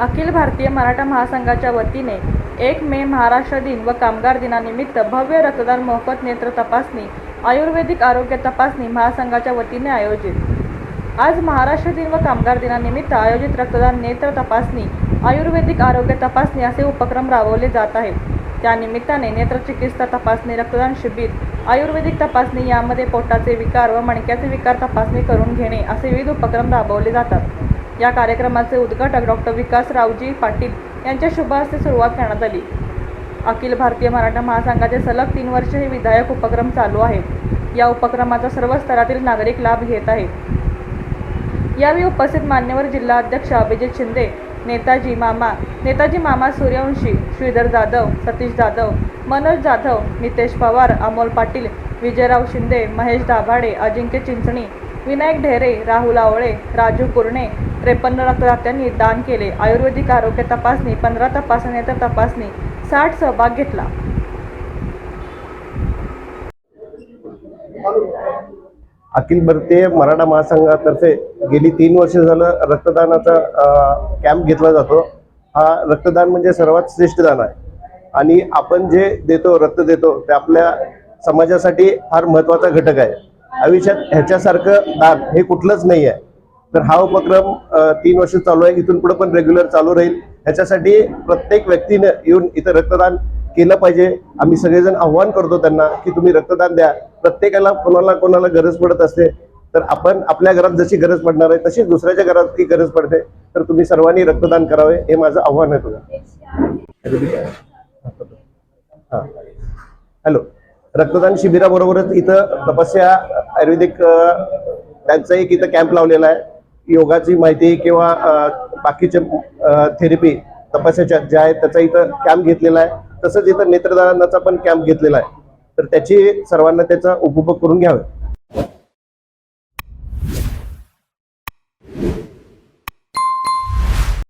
अखिल भारतीय मराठा महासंघाच्या वतीने एक मे महाराष्ट्र दिन व कामगार दिनानिमित्त भव्य रक्तदान मोफत नेत्र तपासणी आयुर्वेदिक आरोग्य तपासणी महासंघाच्या वतीने आयोजित. आज महाराष्ट्र दिन व कामगार दिनानिमित्त आयोजित रक्तदान नेत्र तपासणी आयुर्वेदिक आरोग्य तपासणी असे उपक्रम राबवले जात आहेत. त्यानिमित्ताने नेत्रचिकित्सा तपासणी रक्तदान शिबिर आयुर्वेदिक तपासणी यामध्ये पोटाचे विकार व मणक्याचे विकार तपासणी करून घेणे असे विविध उपक्रम राबवले जातात. या कार्यक्रमाचे उद्घाटक डॉक्टर विकास रावजी पाटील यांच्या शुभ हस्ते सुरुवात करण्यात आली. अखिल भारतीय मराठा महासंघाचे सलग तीन वर्ष हे विधायक उपक्रम चालू आहे या उपक्रमाचा सर्व स्तरातील नागरिक लाभ घेत आहेत. यावेळी उपस्थित मान्यवर जिल्हा अध्यक्ष अभिजित शिंदे नेताजी मामा नेताजी मामा सूर्यवंशी श्रीधर जाधव सतीश जाधव मनोज जाधव नितेश पवार अमोल पाटील विजयराव शिंदे महेश दाभाडे अजिंक्य चिंचणी विनायक ढेरे राहुल आवळे राजू कुरणे त्रेपन्न रक्तदात्यांनी दान केले. आयुर्वेदिक आरोग्य तपासणी पंधरा तपासण्याच्या तपासणी साठ सहभाग घेतला. अखिल भारतीय मराठा महासंघातर्फे गेली तीन वर्ष झालं रक्तदानाचा कॅम्प घेतला जातो. हा रक्तदान म्हणजे सर्वात श्रेष्ठ दान आहे. आणि आपण जे देतो रक्त देतो ते आपल्या समाजासाठी फार महत्त्वाचा घटक आहे. आयुष्यात ह्याच्यासारखं दान हे कुठलंच नाही आहे. तर हा उपक्रम तीन वर्ष चालू आहे. इथून पुढे पण रेग्युलर चालू राहील. ह्याच्यासाठी प्रत्येक व्यक्तीनं येऊन इथं रक्तदान केलं पाहिजे. आम्ही सगळेजण आव्हान करतो त्यांना की तुम्ही रक्तदान द्या. प्रत्येकाला कोणाला कोणाला गरज पडत असते तर आपण आपल्या घरात जशी गरज पडणार आहे तशीच दुसऱ्याच्या घरात ती गरज पडते. तर तुम्ही सर्वांनी रक्तदान करावे हे माझं आव्हान आहे तुला हॅलो. रक्तदान शिबिराबरोबरच इथं तपस्या आयुर्वेदिक त्यांचा एक इथं कॅम्प लावलेला आहे. योगाची माहिती किंवा बाकीच्या थेरपी तपस्याच्या ज्या आहेत त्याचा इथं कॅम्प घेतलेला आहे. तसंच इथं नेत्रदानाचा पण कॅम्प घेतलेला आहे. तर त्याची सर्वांना त्याचा उपभोग करून घ्यावे.